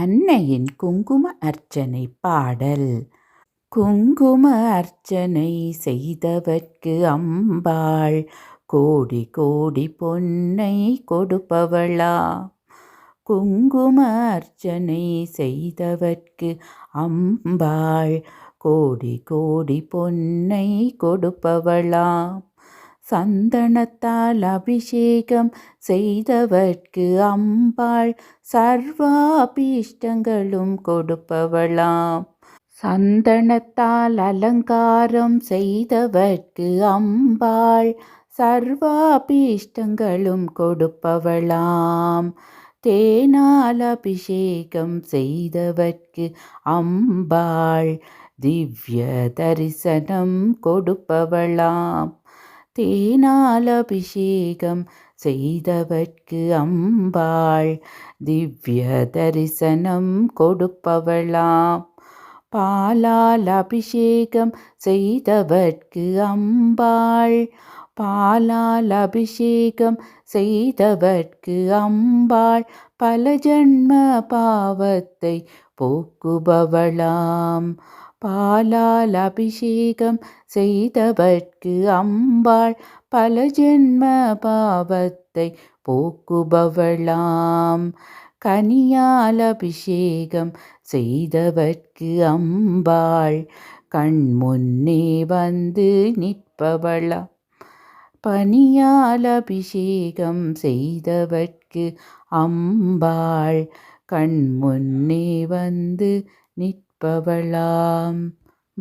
அன்னையின் குங்கும அர்ச்சனை பாடல். குங்கும அர்ச்சனை செய்தவர்க்கு அம்பாள். கோடி கோடி பொன்னை கொடுப்பவளா? குங்கும அர்ச்சனை செய்தவர்க்கு அம்பாள். கோடி கோடி பொன்னை கொடுப்பவளாம் சந்தனத்தால் அபிஷேகம் செய்தவர்க்கு அம்பாள் சர்வாபீஷ்டங்களும் கொடுப்பவளாம். சந்தனத்தால் அலங்காரம் செய்தவர்க்கு அம்பாள் சர்வாபீஷ்டங்களும் கொடுப்பவளாம். தேனால் அபிஷேகம் செய்தவர்க்கு அம்பாள் திவ்ய தரிசனம் கொடுப்பவளாம். தேனால் அபிஷேகம் செய்தவர்க்கு அம்பாள். திவ்ய தரிசனம் கொடுப்பவளாம். பாலால் அபிஷேகம் செய்தவர்க்கு அம்பாள். பாலால் அபிஷேகம் செய்தவர்க்கு அம்பாள். பல ஜன்ம பாவத்தை போக்குபவளாம். பாலால் அபிஷேகம் செய்தவர்க்கு அம்பாள் பல ஜென்ம பாவத்தை போக்குபவளாம். கனியால் அபிஷேகம் செய்தவர்க்கு அம்பாள் கண் முன்னே வந்து நிற்பவளா. பனியால் அபிஷேகம் செய்தவர்க்கு அம்பாள் கண் முன்னே வந்து நிற் நினைப்பவளாம்.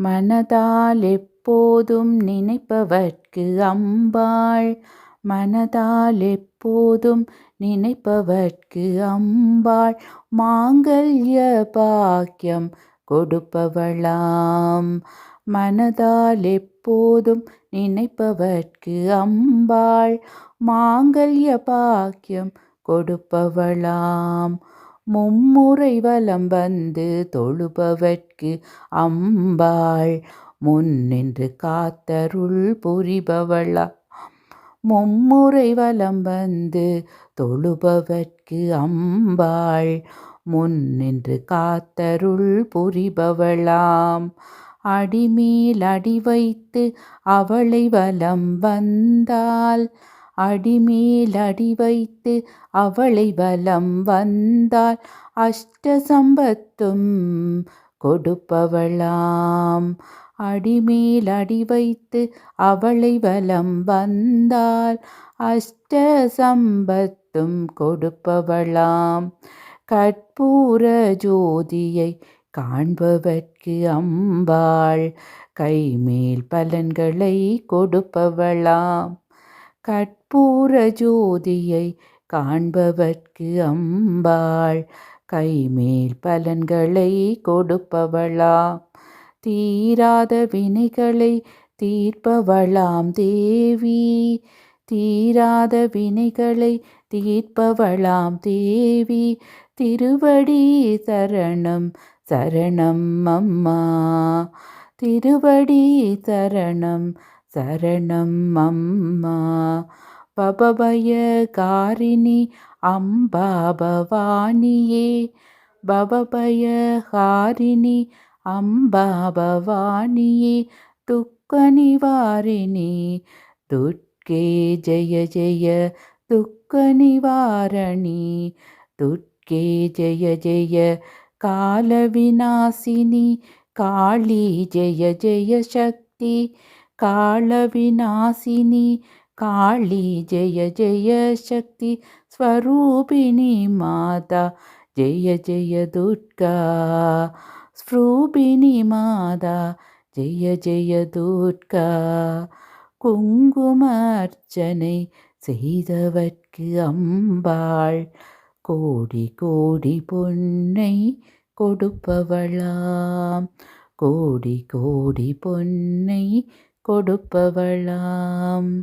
மனதால் எப்போதும் நினைப்பவர்க்கு அம்பாள். மனதால் எப்போதும் நினைப்பவர்க்கு அம்பாள். மாங்கல்ய பாக்கியம் கொடுப்பவளாம். மனதால் எப்போதும் நினைப்பவர்க்கு அம்பாள். மாங்கல்ய பாக்கியம் கொடுப்பவளாம். மும்முறை வலம் வந்து தொழுபவர்க்கு அம்பாள். முன்னின்று காத்தருள் புரிபவளா. மும்முறை வலம் வந்து தொழுபவர்க்கு அம்பாள். முன்னின்று காத்தருள் புரிபவளாம். அடிமேல் அடி வைத்து அவளை வலம் வந்தாள். அடிமேல் அடி வைத்து அவளை வலம் வந்தால் அஷ்ட சம்பத்தும் கொடுப்பவளாம். அடிமேல் அடி வைத்து அவளை வலம் வந்தால் அஷ்ட சம்பத்தும் கொடுப்பவளாம். கற்பூர ஜோதியை காண்பவர்க்கு அம்பாள். கைமேல் பலன்களை கொடுப்பவளாம். கட் கற்பூர ஜோதியை காண்பவர்க்கு அம்பாள். கைமேல் பலன்களை கொடுப்பவளாம். தீராத வினைகளை தீர்ப்பவளாம் தேவி. தீராத வினைகளை தீர்ப்பவளாம் தேவி. திருவடி சரணம் சரணம் அம்மா. திருவடி சரணம் சரணம் அம்மா. பவபயகாரிணி அம்பா பவானியே. பவபயகாரிணி அம்பா பவானியே. துக்க நிவாரிணி துர்க்கே ஜெய ஜெய துக்க நிவாரணி. துர்க்கே ஜெய ஜெய காலவிநாசினி காளி ஜெய ஜெய சக்தி. காளவிநாசினி காளி ஜெய ஜெய சக்தி ஸ்வரூபிணி மாதா ஜெய ஜெய துர்கா ஸ்வரூபிணி மாதா ஜெய ஜெய துர்கா குங்குமார்ச்சனை செய்தவர்க்கு அம்பாள் கோடி கோடி பொன்னை கொடுப்பவளாம் கோடி கோடி பொன்னை கொடுப்பவளாம்.